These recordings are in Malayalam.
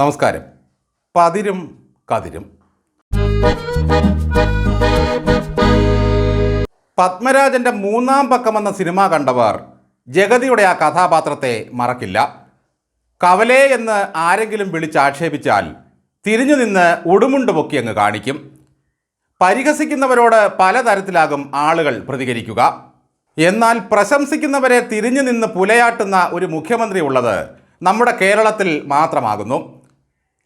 നമസ്കാരം. പതിരും കതിരും. പത്മരാജന്റെ മൂന്നാം പക്കം എന്ന സിനിമ കണ്ടവർ ജഗതിയുടെ ആ കഥാപാത്രത്തെ മറക്കില്ല. കവലേ എന്ന് ആരെങ്കിലും വിളിച്ചാക്ഷേപിച്ചാൽ തിരിഞ്ഞു നിന്ന് ഉടുമുണ്ട് പൊക്കി അങ്ങ് കാണിക്കും. പരിഹസിക്കുന്നവരോട് പലതരത്തിലാകും ആളുകൾ പ്രതികരിക്കുക. എന്നാൽ പ്രശംസിക്കുന്നവരെ തിരിഞ്ഞു നിന്ന് പുലയാട്ടുന്ന ഒരു മുഖ്യമന്ത്രി ഉള്ളത് നമ്മുടെ കേരളത്തിൽ മാത്രമാകുന്നു.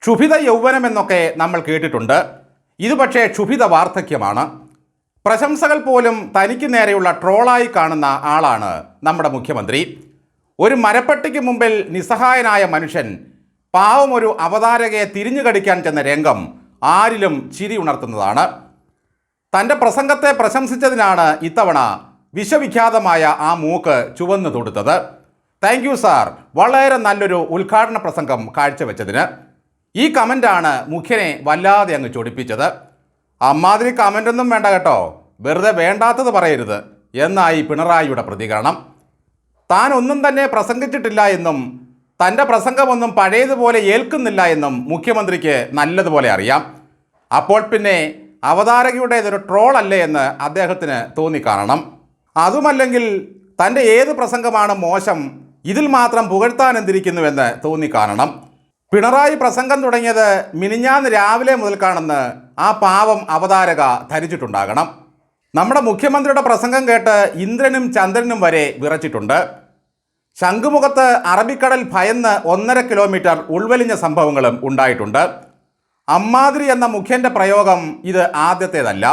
ക്ഷുഭിത യൗവനമെന്നൊക്കെ നമ്മൾ കേട്ടിട്ടുണ്ട്. ഇത് പക്ഷേ ക്ഷുഭിത വാർദ്ധക്യമാണ്. പ്രശംസകൾ പോലും തനിക്ക് നേരെയുള്ള ട്രോളായി കാണുന്ന ആളാണ് നമ്മുടെ മുഖ്യമന്ത്രി. ഒരു മരപ്പട്ടിക്ക് മുമ്പിൽ നിസ്സഹായനായ മനുഷ്യൻ പാവം ഒരു അവതാരകയെ തിരിഞ്ഞു കടിക്കാൻ ചെന്ന രംഗം ആരിലും ചിരി ഉണർത്തുന്നതാണ്. തന്റെ പ്രസംഗത്തെ പ്രശംസിച്ചതിനാണ് ഇത്തവണ വിശ്വവിഖ്യാതമായ ആ മൂക്ക് ചുവന്നു തൊടുത്തത്. Thank you sir. വളരെ നല്ലൊരു ഉദ്ഘാടന പ്രസംഗം കാഴ്ചവെച്ചതിന്. ഈ കമന്റാണ് മുഖ്യനെ വല്ലാതെ അങ്ങ് ചൊടിപ്പിച്ചത്. അമ്മാതിരി കമന്റൊന്നും വേണ്ട കേട്ടോ. വെറുതെ വേണ്ടാത്തത് പറയരുത്. എന്നായി പിണറായിയുടെ പ്രതികരണം. താൻ ഒന്നും തന്നെ പ്രസംഗിച്ചിട്ടില്ല എന്നും തന്റെ പ്രസംഗമൊന്നും പഴയതുപോലെ ഏൽക്കുന്നില്ല എന്നും മുഖ്യമന്ത്രിക്ക് നല്ലതുപോലെ അറിയാം. അപ്പോൾ പിന്നെ അവതാരകയുടേതൊരു ട്രോൾ അല്ലേ എന്ന് അദ്ദേഹത്തിന് തോന്നിക്കാണണം. അതുമല്ലെങ്കിൽ തന്റെ ഏത് പ്രസംഗമാണ് മോശം ഇതിൽ മാത്രം പുകഴ്ത്താൻ എന്തിരിക്കുന്നുവെന്ന് തോന്നിക്കാണണം. പിണറായി പ്രസംഗം തുടങ്ങിയത് മിനിഞ്ഞാന്ന് രാവിലെ മുതൽക്കാണെന്ന് ആ പാവം അവതാരക ധരിച്ചിട്ടുണ്ടാകണം. നമ്മുടെ മുഖ്യമന്ത്രിയുടെ പ്രസംഗം കേട്ട് ഇന്ദ്രനും ചന്ദ്രനും വരെ വിറച്ചിട്ടുണ്ട്. ശംഖുമുഖത്ത് അറബിക്കടൽ ഭയന്ന് ഒന്നര കിലോമീറ്റർ ഉൾവലിഞ്ഞ സംഭവങ്ങളും ഉണ്ടായിട്ടുണ്ട്. അമ്മാതിരി എന്ന മുഖ്യന്റെ പ്രയോഗം ഇത് ആദ്യത്തേതല്ല.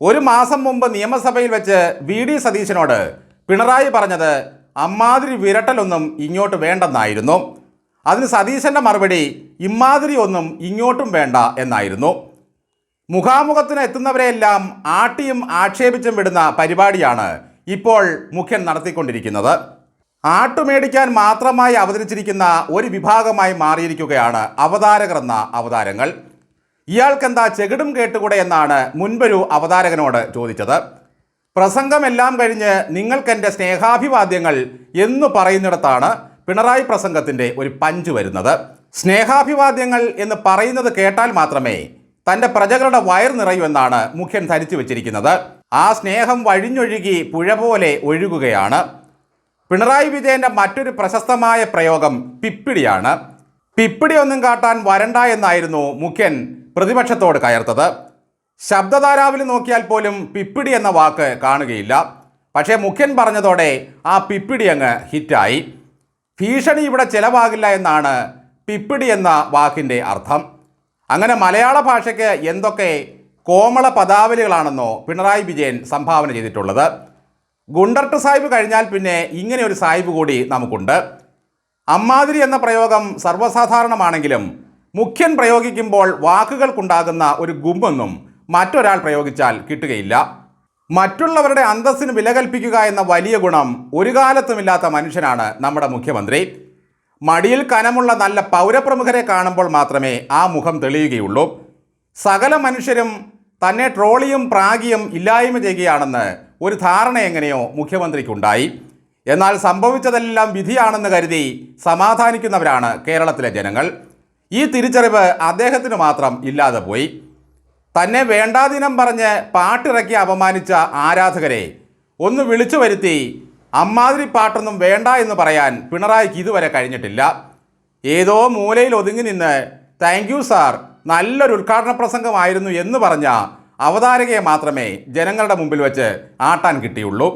ഒരു മാസം മുമ്പ് നിയമസഭയിൽ വെച്ച് വി ഡി സതീശനോട് പിണറായി പറഞ്ഞത് അമ്മാതിരി വിരട്ടലൊന്നും ഇങ്ങോട്ട് വേണ്ടെന്നായിരുന്നു. അതിന് സതീശന്റെ മറുപടി ഇമാതിരി ഒന്നും ഇങ്ങോട്ടും വേണ്ട എന്നായിരുന്നു. മുഖാമുഖത്തിന് എത്തുന്നവരെയെല്ലാം ആട്ടിയും ആക്ഷേപിച്ചും വിടുന്ന പരിപാടിയാണ് ഇപ്പോൾ മുഖ്യൻ നടത്തിക്കൊണ്ടിരിക്കുന്നത്. ആട്ടുമേടിക്കാൻ മാത്രമായി അവതരിച്ചിരിക്കുന്ന ഒരു വിഭാഗമായി മാറിയിരിക്കുകയാണ് അവതാരകർ എന്ന അവതാരങ്ങൾ. ഇയാൾക്കെന്താ ചെകിടും കേട്ടുകൂടെ എന്നാണ് മുൻപൊരു അവതാരകനോട് ചോദിച്ചത്. പ്രസംഗമെല്ലാം കഴിഞ്ഞ് നിങ്ങൾക്കെന്റെ സ്നേഹാഭിവാദ്യങ്ങൾ എന്നു പറയുന്നിടത്താണ് പിണറായി പ്രസംഗത്തിന്റെ ഒരു പഞ്ച് വരുന്നത്. സ്നേഹാഭിവാദ്യങ്ങൾ എന്ന് പറയുന്നത് കേട്ടാൽ മാത്രമേ തന്റെ പ്രജകളുടെ വയർ നിറയൂ എന്നാണ് മുഖ്യൻ ധരിച്ചു വെച്ചിരിക്കുന്നത്. ആ സ്നേഹം വഴിഞ്ഞൊഴുകി പുഴ പോലെ ഒഴുകുകയാണ്. പിണറായി വിജയന്റെ മറ്റൊരു പ്രശസ്തമായ പ്രയോഗം പിപ്പിടിയാണ്. പിപ്പിടി ഒന്നും കാട്ടാൻ വരണ്ട എന്നായിരുന്നു മുഖ്യൻ പ്രതിപക്ഷത്തോട് കയർത്തത്. ശബ്ദധാരാവിൽ നോക്കിയാൽ പോലും പിപ്പിടി എന്ന വാക്ക് കാണുകയില്ല. പക്ഷേ മുഖ്യൻ പറഞ്ഞതോടെ ആ പിപ്പിടി അങ്ങ് ഹിറ്റായി. ഭീഷണി ഇവിടെ ചിലവാകില്ല എന്നാണ് പിപ്പിടി എന്ന വാക്കിന്റെ അർത്ഥം. അങ്ങനെ മലയാള ഭാഷയ്ക്ക് എന്തൊക്കെ കോമള പദാവലികളാണെന്നോ പിണറായി വിജയൻ സംഭാവന ചെയ്തിട്ടുള്ളത്. ഗുണ്ടർട്ട് സാഹിബ് കഴിഞ്ഞാൽ പിന്നെ ഇങ്ങനെ ഒരു സാഹിബ് കൂടി നമുക്കുണ്ട്. അമ്മാതിരി എന്ന പ്രയോഗം സർവസാധാരണമാണെങ്കിലും മുഖ്യൻ പ്രയോഗിക്കുമ്പോൾ വാക്കുകൾക്കുണ്ടാകുന്ന ഒരു ഗുമ്പൊന്നും മറ്റൊരാൾ പ്രയോഗിച്ചാൽ കിട്ടുകയില്ല. മറ്റുള്ളവരുടെ അന്തസ്സിന് വില കൽപ്പിക്കുക എന്ന വലിയ ഗുണം ഒരു കാലത്തുമില്ലാത്ത മനുഷ്യനാണ് നമ്മുടെ മുഖ്യമന്ത്രി. മടിയിൽ കനമുള്ള നല്ല പൗരപ്രമുഖരെ കാണുമ്പോൾ മാത്രമേ ആ മുഖം തെളിയുകയുള്ളൂ. സകല മനുഷ്യരും തന്നെ ട്രോളിയും പ്രാഗിയും ഇല്ലായ്മ ചെയ്യുകയാണെന്ന് ഒരു ധാരണ എങ്ങനെയോ മുഖ്യമന്ത്രിക്കുണ്ടായി. എന്നാൽ സംഭവിച്ചതെല്ലാം വിധിയാണെന്ന് കരുതി സമാധാനിക്കുന്നവരാണ് കേരളത്തിലെ ജനങ്ങൾ. ഈ തിരിച്ചറിവ് അദ്ദേഹത്തിന് മാത്രം ഇല്ലാതെ പോയി. തന്നെ വേണ്ടാദിനം പറഞ്ഞ് പാട്ടിറക്കി അപമാനിച്ച ആരാധകരെ ഒന്ന് വിളിച്ചു വരുത്തി അമ്മാതിരി പാട്ടൊന്നും വേണ്ട എന്ന് പറയാൻ പിണറായിക്ക് ഇതുവരെ കഴിഞ്ഞിട്ടില്ല. ഏതോ മൂലയിൽ ഒതുങ്ങി നിന്ന് താങ്ക് യു സാർ നല്ലൊരു ഉദ്ഘാടന പ്രസംഗമായിരുന്നു എന്ന് പറഞ്ഞ അവതാരകയെ മാത്രമേ ജനങ്ങളുടെ മുമ്പിൽ വെച്ച് ആട്ടാൻ കിട്ടിയുള്ളൂ.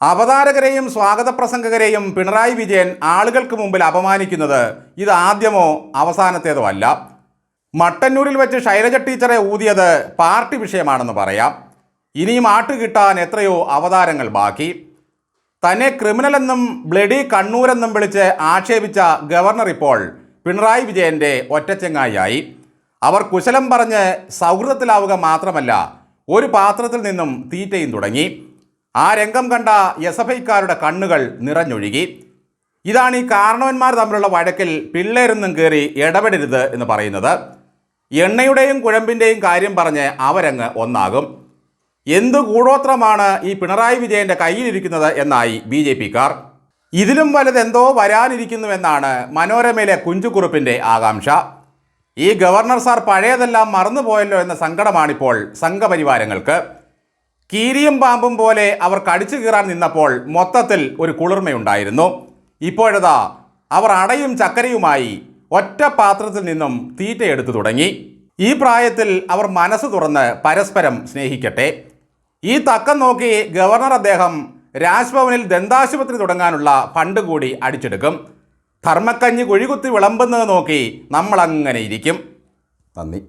അവതാരകരെയും സ്വാഗത പ്രസംഗകരെയും പിണറായി വിജയൻ ആളുകൾക്ക് മുമ്പിൽ അപമാനിക്കുന്നത് ഇത് ആദ്യമോ അവസാനത്തേതോ അല്ല. മട്ടന്നൂരിൽ വെച്ച് ശൈലജ ടീച്ചറെ ഊതിയത് പാർട്ടി വിഷയമാണെന്ന് പറയാം. ഇനിയും ആട്ട് കിട്ടാൻ എത്രയോ അവതാരങ്ങൾ ബാക്കി. തന്നെ ക്രിമിനലെന്നും ബ്ലഡി കണ്ണൂരെന്നും വിളിച്ച് ആക്ഷേപിച്ച ഗവർണർ ഇപ്പോൾ പിണറായി വിജയന്റെ ഒറ്റച്ചെങ്ങായിയായി. അവർ കുശലം പറഞ്ഞ് സൗഹൃദത്തിലാവുക മാത്രമല്ല ഒരു പാത്രത്തിൽ നിന്നും തീറ്റയും തുടങ്ങി. ആ രംഗം കണ്ട എസ് എഫ് ഐക്കാരുടെ കണ്ണുകൾ നിറഞ്ഞൊഴുകി. ഇതാണ് ഈ കാരണവന്മാർ തമ്മിലുള്ള വഴക്കിൽ പിള്ളേരൊന്നും കയറി ഇടപെടരുത് എന്ന് പറയുന്നത്. എണ്ണയുടെയും കുഴമ്പിന്റെയും കാര്യം പറഞ്ഞ് അവരങ്ങ് ഒന്നാകും. എന്തു കൂടോത്രമാണ് ഈ പിണറായി വിജയന്റെ കയ്യിലിരിക്കുന്നത് എന്നായി ബി ജെ പിക്കാർ. ഇതിലും വലുതെന്തോ വരാനിരിക്കുന്നുവെന്നാണ് മനോരമയിലെ കുഞ്ചുകുറുപ്പിന്റെ ആകാംക്ഷ. ഈ ഗവർണർ സാർ പഴയതെല്ലാം മറന്നുപോയല്ലോ എന്ന സങ്കടമാണിപ്പോൾ സംഘപരിവാരങ്ങൾക്ക്. കീരിയും പാമ്പും പോലെ അവർ കടിച്ചു കീറാൻ നിന്നപ്പോൾ മൊത്തത്തിൽ ഒരു കുളിർമയുണ്ടായിരുന്നു. ഇപ്പോഴതാ അവർ അടയും ചക്കരയുമായി ഒറ്റ പാത്രത്തിൽ നിന്നും തീറ്റയെടുത്തു തുടങ്ങി. ഈ പ്രായത്തിൽ അവർ മനസ്സ് തുറന്ന് പരസ്പരം സ്നേഹിക്കട്ടെ. ഈ തക്കം നോക്കി ഗവർണർ അദ്ദേഹം രാജ്ഭവനിൽ ദന്താശുപത്രി തുടങ്ങാനുള്ള ഫണ്ട് കൂടി അടിച്ചെടുക്കും. ധർമ്മക്കഞ്ഞി കുഴികുത്തി വിളമ്പുന്നത് നോക്കി നമ്മളങ്ങനെ ഇരിക്കും. നന്ദി.